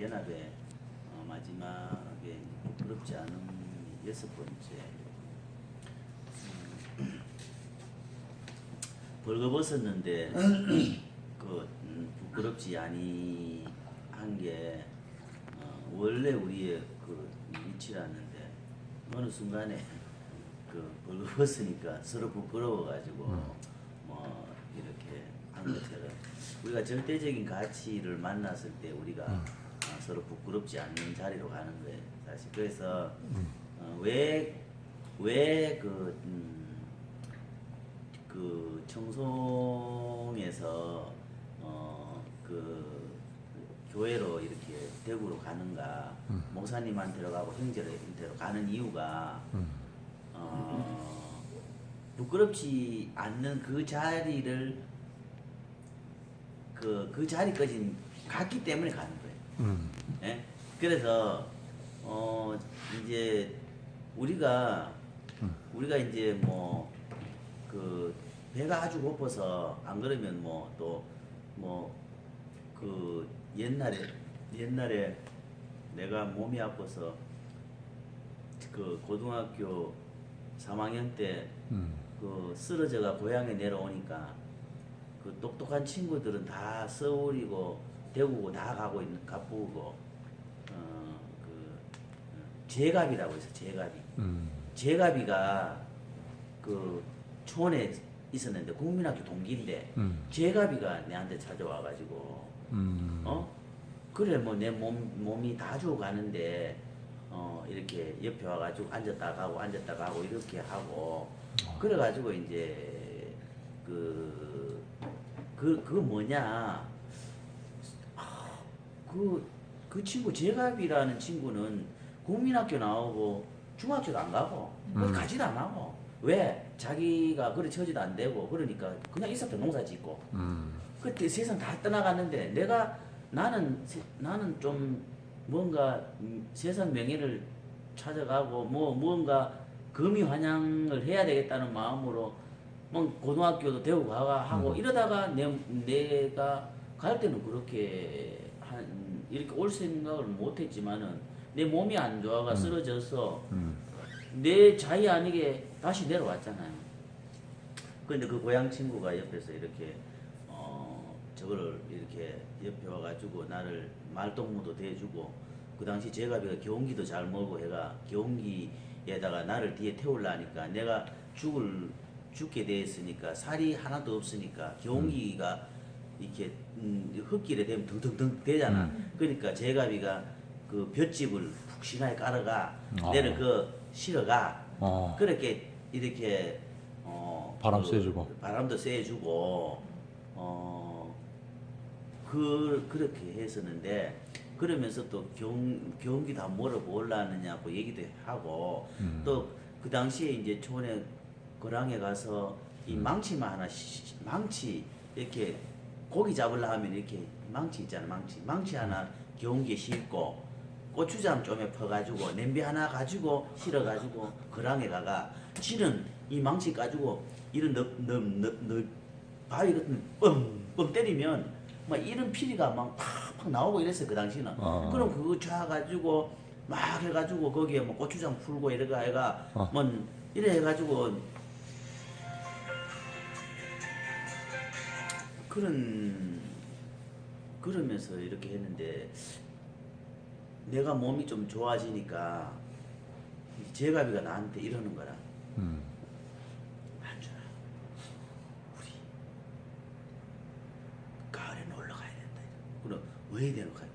연합의 어, 마지막에 부끄럽지 않은 여섯 번째. 음, 벌거벗었는데 그 음, 부끄럽지 아니한 게 어, 원래 우리의 그 위치라는데 어느 순간에 그 벌거벗으니까 서로 부끄러워가지고 뭐 이렇게 한 것처럼 우리가 절대적인 가치를 만났을 때 우리가 어, 서로 부끄럽지 않는 자리로 가는 거예요 사실. 그래서 어, 왜왜그 음, 그 청송에서 어 그 교회로 이렇게 대구로 가는가 목사님한테로 가고 형제한테로 가는 이유가 어, 부끄럽지 않는 그 자리를 그, 그 자리까지 갔기 때문에 가는 거예요. 음. 예? 그래서 어 이제 우리가 우리가 이제 뭐 그 배가 아주 고파서 안 그러면 뭐 또 뭐 그 옛날에 옛날에 내가 몸이 아파서 그 고등학교 3학년 때 음. 그 쓰러져가 고향에 내려오니까 그 똑똑한 친구들은 다 서울이고 대구고 다 가고 있는 가쁘고 어 그 제갑이라고 해서 제갑이 음. 제갑이가 그 촌에 있었는데 국민학교 동기인데 음. 제갑이가 내한테 찾아와가지고 음. 어 그래 뭐 내 몸 몸이 다 죽어가는데 어 이렇게 옆에 와가지고 앉았다 가고 앉았다 가고 이렇게 하고 그래가지고 이제 그 그 그 뭐냐 그 그 친구 제갑이라는 친구는 국민학교 나오고 중학교도 안 가고 음. 가지도 안 하고 왜 자기가 그래 처지도 안 되고 그러니까 그냥 있었던 농사 짓고 음. 그때 세상 다 떠나갔는데 내가 나는 세- 나는 좀 뭔가 음, 세상 명예를 찾아가고 뭐 뭔가 금이 환영을 해야 되겠다는 마음으로 뭐 고등학교도 대고 가가 하고 음. 이러다가 내 내가 갈 때는 그렇게 한 이렇게 올 생각을 못했지만은 내 몸이 안 좋아가 쓰러져서 음. 내 자의 아니게 다시 내려왔잖아요. 근데 그 고향 친구가 옆에서 이렇게 어 저거를 이렇게 옆에 와가지고 나를 말동무도 대주고 그 당시 제가비가 경기도 잘 멀고 해가 경기에다가 나를 뒤에 태우려니까 내가 죽을 죽게 돼 있으니까 살이 하나도 없으니까 경기가 이렇게 음, 흙길에 되면 덩덩덩 되잖아. 음. 그러니까 제가비가 그 볏짚을 푹신하게 깔아가 아. 내를 그 실어가 어. 그렇게 이렇게 어 바람 그 쐬주고. 바람도 쐬주고 어그 그렇게 했었는데 그러면서 또 경, 경기도 한번 물어보려느냐고 얘기도 하고 음. 또그 당시에 이제 촌에 거랑에 가서 이 음. 망치만 하나 시- 시- 망치 이렇게 고기 잡으려 하면 이렇게 망치 있잖아 망치 망치 하나 경기에 싣고 고추장 좀에 퍼가지고 냄비 하나 가지고 실어가지고 거랑에 가가 지는 이 망치 가지고 이런 넓넓넓 바위 같은 뻥뻥 때리면 막 이런 피리가 막 팍팍 나오고 이랬어요 그 당시는 아. 그럼 그거 쫙가지고 막 해가지고 거기에 뭐 고추장 풀고 이래가 해가 아. 뭐 이래 해가지고 그런 그러면서 이렇게 했는데 내가 몸이 좀 좋아지니까 이 제가비가 나한테 이러는 거라 음. 한준아 우리 가을에 놀러 가야 된다 그럼 왜 되는 거야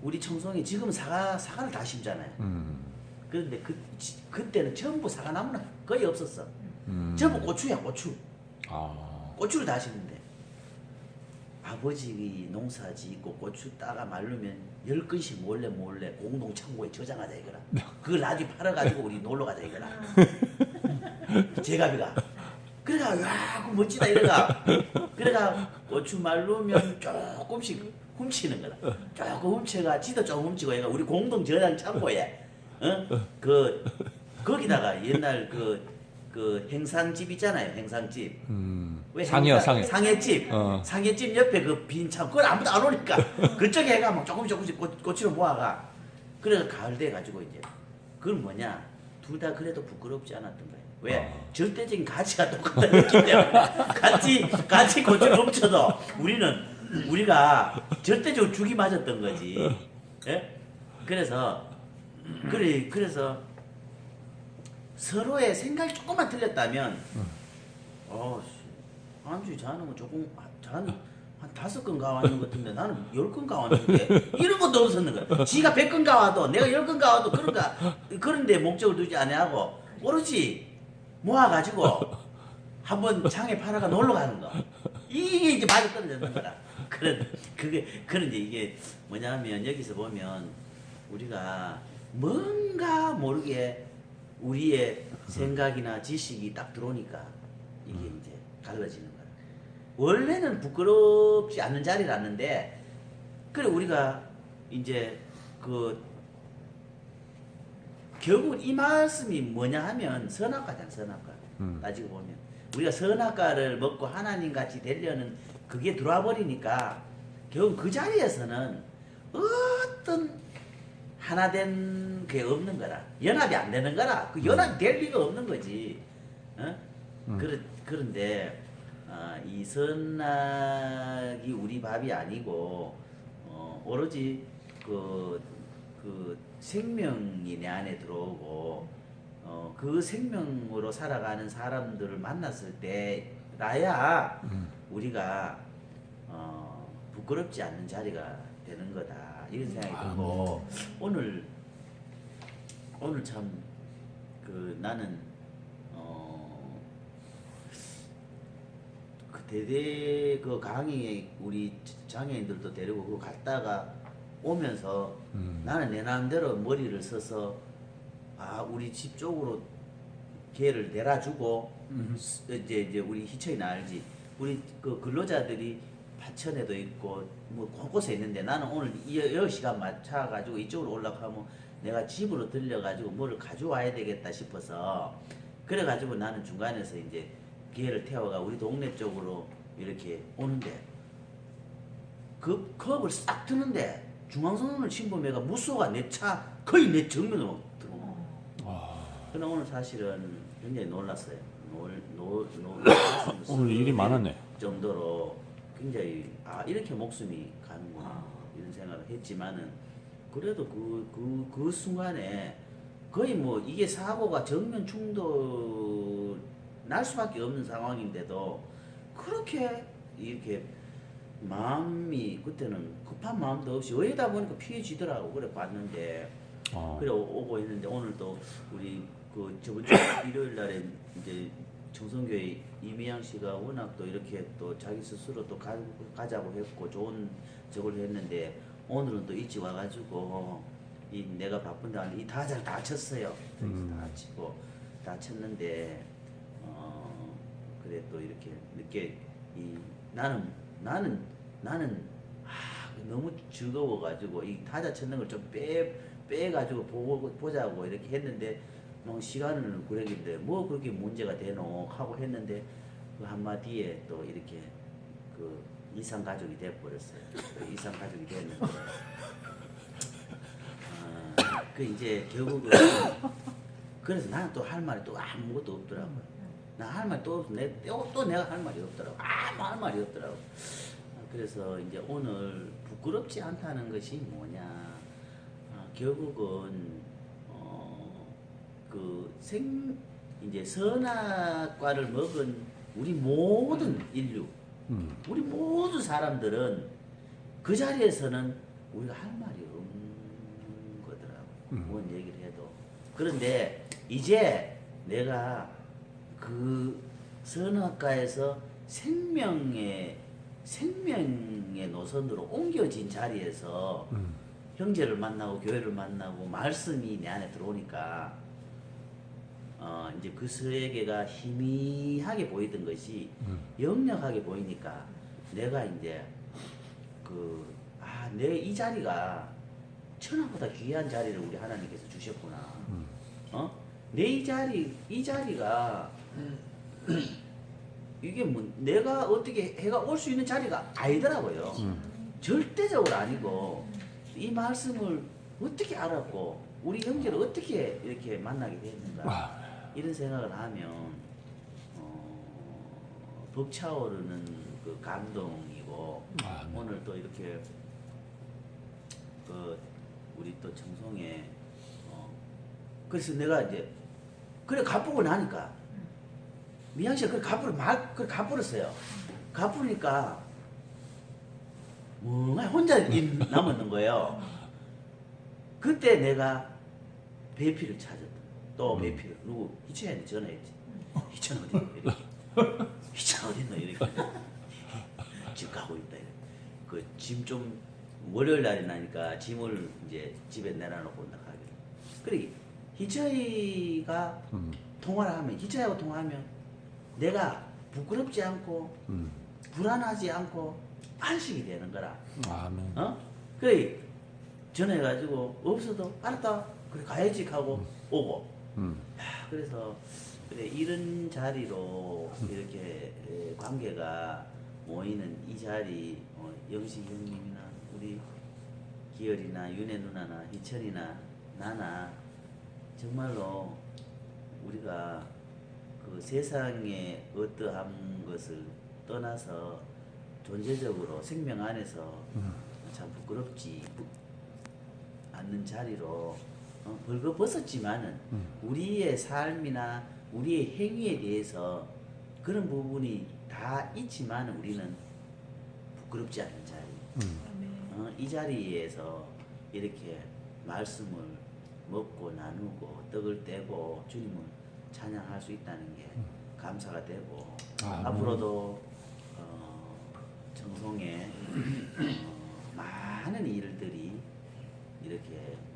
우리 청송이 지금 사과 사과를 다 심잖아요 음. 그런데 그 지- 그때는 전부 사과 나무는 거의 없었어 음. 전부 고추야 고추 아. 고추를 다 심는데 아버지 농사 짓고 고추 따가 말르면 열 건씩 몰래 몰래 공동 창고에 저장하자 이거라. 그걸 나중에 팔아가지고 우리 놀러 가자 이거라. 제가비가. 그래가 야, 그 멋지다 이래가. 그래가 고추 말르면 조금씩 훔치는 거라. 조금 훔쳐가 지도 조금 훔치고 얘가 우리 공동 저장 창고에 어? 그 거기다가 옛날 그 그 행상집 있잖아요. 행상집. 음. 왜 상여 상여. 상해집. 어. 상해집 옆에 그 빈 창, 그걸 아무도 안 오니까 그쪽에 해가 막 조금씩 조금씩 꽃, 꽃으로 모아가. 그래서 가을 돼 가지고 이제 그건 뭐냐? 둘 다 그래도 부끄럽지 않았던 거예요. 왜? 어. 절대적인 가치가 똑같다기 때문에 같이 같이 고추를 훔쳐도 우리는 우리가 절대적으로 죽이 맞았던 거지. 예? 그래서 그래 그래서 서로의 생각이 조금만 틀렸다면 어, 씨, 안주 자는 거 조금 잔한 다섯 건 가왔는 것 같은데 나는 열건 가왔는데 이런 것도 없었는 거야. 지가 백 건 가와도 내가 열 건 가와도 그런가 그런데 목적을 두지 아니하고 오로지 모아가지고 한번 장에 팔아가 놀러 가는 거. 이게 이제 맞아 떨어졌는 거라. 그런 그게 그런 이제 이게 뭐냐면 여기서 보면 우리가 뭔가 모르게 우리의 생각이나 지식이 딱 들어오니까 이게 이제 갈라지는 거야. 원래는 부끄럽지 않는 자리라는데 그래 우리가 이제 그 결국 이 말씀이 뭐냐 하면 선악과잖아 선악과 음. 따지고 보면 우리가 선악과를 먹고 하나님 같이 되려는 그게 들어와 버리니까 결국 그 자리에서는 어떤 하나 된 게 없는 거라. 연합이 안 되는 거라. 그 연합이 될 리가 없는 거지. 어? 음. 그러, 그런데 아, 이 선악이 우리 밥이 아니고 어, 오로지 그, 그 생명이 내 안에 들어오고 어, 그 생명으로 살아가는 사람들을 만났을 때 나야 음. 우리가 어, 부끄럽지 않는 자리가 되는 거다. 이런 생각이 아, 들고 오늘 오늘 참 그 나는 어, 그 대대 그 강의에 우리 장애인들도 데리고 그거 갔다가 오면서 음. 나는 내 마음대로 머리를 써서 아 우리 집 쪽으로 개를 내놔주고 이제 이제 우리 희철이나 알지 우리 그 근로자들이 파천에도 있고 뭐 곳곳에 있는데 나는 오늘 이여 시간 맞춰 가지고 이쪽으로 올라가면 내가 집으로 들려 가지고 뭐를 가져와야 되겠다 싶어서 그래 가지고 나는 중간에서 이제 기회를 태워가 우리 동네 쪽으로 이렇게 오는데 그 컵을 싹 드는데 중앙선을 침범해가 무소가 내 차 거의 내 정면으로. 와. 근데 오늘 사실은 굉장히 놀랐어요. 놀, 놀, 놀, 오늘 일이 많았네. 정도로 굉장히 아 이렇게 목숨이 가는구나 이런 생각을 했지만은 그래도 그 그 그 순간에 거의 뭐 이게 사고가 정면 충돌 날 수밖에 없는 상황인데도 그렇게 이렇게 마음이 그때는 급한 마음도 없이 의다 보니까 피해지더라고 그래 봤는데 어. 그래 오- 오고 있는데 오늘 또 우리 그 저번 주 일요일 날에 이제 청성교회 이미양 씨가 워낙 또 이렇게 또 자기 스스로 또 가, 가자고 했고 좋은 저걸 했는데 오늘은 또 일찍 와가지고 이 내가 바쁜데 아니 이 다잘 다 쳤어요. 음. 다 치고 다 쳤는데 어 그래 또 이렇게 늦게 이 나는 나는 나는 아 너무 즐거워가지고 이 타자 쳤는 걸 좀 빼 빼가지고 보고 보자고 이렇게 했는데 뭐 시간을 구력인데 뭐 그렇게 문제가 되노 하고 했는데 그 한마디에 또 이렇게 그 이상 가족이 돼 버렸어요. 그 이상 가족이 됐는데 아, 그 이제 결국은 그래서 나는 또 할 말이 또 아무것도 없더라고요. 나 할 말이 또. 내, 또, 또 내가 할 말이 없더라고. 아무 할 말이 없더라고. 아, 그래서 이제 오늘 부끄럽지 않다는 것이 뭐냐. 아, 결국은, 어, 그 생, 이제 선악과를 먹은 우리 모든 인류, 음. 우리 모든 사람들은 그 자리에서는 우리가 할 말이 없는 거더라고. 음. 뭔 얘기를 해도. 그런데 이제 내가 그 선악과에서 생명의 생명의 노선으로 옮겨진 자리에서 음. 형제를 만나고 교회를 만나고 말씀이 내 안에 들어오니까 어 이제 그 세계가 희미하게 보이던 것이 음. 역력하게 보이니까 내가 이제 그 아 내 이 자리가 천하보다 귀한 자리를 우리 하나님께서 주셨구나. 음. 어? 내 이 자리 이 자리가 이게 뭐 내가 어떻게 해가 올 수 있는 자리가 아니더라고요. 절대적으로 아니고 이 말씀을 어떻게 알았고 우리 형제를 어떻게 이렇게 만나게 됐는가 아, 이런 생각을 하면 어, 벅차오르는 그 감동이고 아, 네. 오늘 또 이렇게 그 우리 또 정성에 어 그래서 내가 이제 그래 갚고 나니까 미양 씨가 그래 갚으러 막 그래 갚으랬어요. 갚으니까 멍하니 혼자 이- 남았는 거예요. 그때 내가 배피를 찾았다. 또 음. 배피를 누구 희철이한테 전화했지. 희철 어디 있노 이렇게. 희철 어디 있노 이렇게. 집 가고 있다. 그짐 좀 월요일 날이 나니까 짐을 이제 집에 내려놓고 온다 가기로. 그래 희철이가 음, 통화를 하면 희철이하고 통화하면 내가 부끄럽지 않고 음, 불안하지 않고 안식이 되는 거라. 아멘. 어? 그래 전화해가지고 없어도 알았다. 그래 가야지 하고 오고. 음, 야, 그래서 그래 이런 자리로 이렇게 에, 관계가 모이는 이 자리 어, 영식 형님이나 우리 기열이나 윤혜 누나나 희철이나 나나 정말로 우리가 그 세상의 어떠한 것을 떠나서 존재적으로 생명 안에서 참 부끄럽지 않는 자리로 어, 벌거벗었지만은 음. 우리의 삶이나 우리의 행위에 대해서 그런 부분이 다 있지만 우리는 부끄럽지 않은 자리. 음, 어, 이 자리에서 이렇게 말씀을 먹고 나누고 떡을 떼고 주님을 찬양할 수 있다는 게 감사가 되고 아멘. 앞으로도 어, 정성에 어, 많은 일들이 이렇게 어,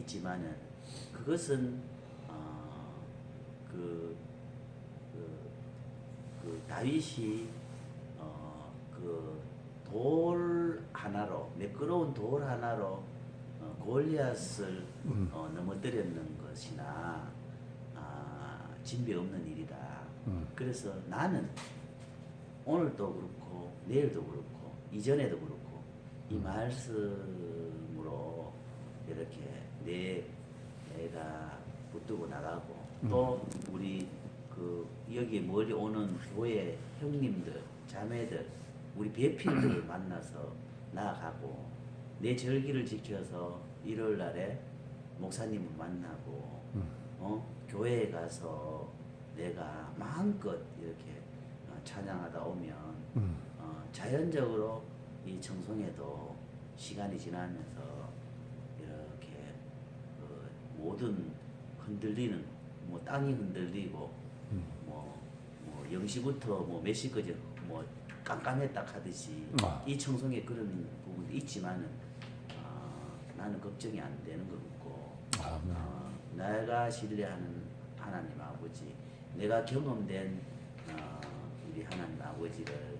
있지만은 그것은 어, 그, 그, 그 다윗이 어, 그돌 하나로 매끄러운 돌 하나로 어, 골리앗을 음. 어, 넘어뜨렸는 것이나 아, 진배 없는 일이다. 음. 그래서 나는 오늘도 그렇고 내일도 그렇고 이전에도 그렇고 이 말씀으로 이렇게 내 내가 붙들고 나가고 또 우리 그 여기 멀리 오는 교회 형님들 자매들 우리 배필들을 만나서 나아가고 내 절기를 지켜서 일요일 날에 목사님을 만나고 음. 어? 교회에 가서 내가 마음껏 이렇게 어, 찬양하다 오면 음, 어, 자연적으로 이 정성에도 시간이 지나면서 모든 흔들리는 뭐 땅이 흔들리고 음. 뭐, 뭐 0시부터 뭐 몇 시까지 뭐 깜깜했다 하듯이 아. 이 청송에 그런 부분도 있지만은 아, 나는 걱정이 안 되는 것 같고 아멘. 어, 내가 신뢰하는 하나님 아버지, 내가 경험된 어, 우리 하나님 아버지를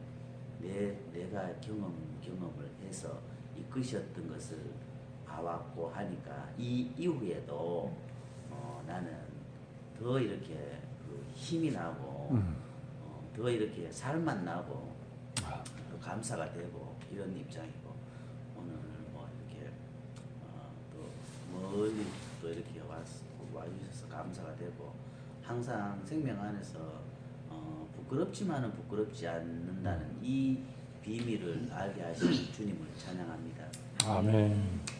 내 내가 경험 경험을 해서 이끄셨던 것을 봐왔고 하니까 이 이후에도 어, 나는 더 이렇게 그 힘이 나고 음. 어, 더 이렇게 살만 나고 아, 또 감사가 되고 이런 입장이고 오늘 뭐 이렇게 어, 또 멀리 또 이렇게 왔, 와주셔서 감사가 되고 항상 생명 안에서 어, 부끄럽지만은 부끄럽지 않는다는 이 비밀을 알게 하신 주님을 찬양합니다. 아멘.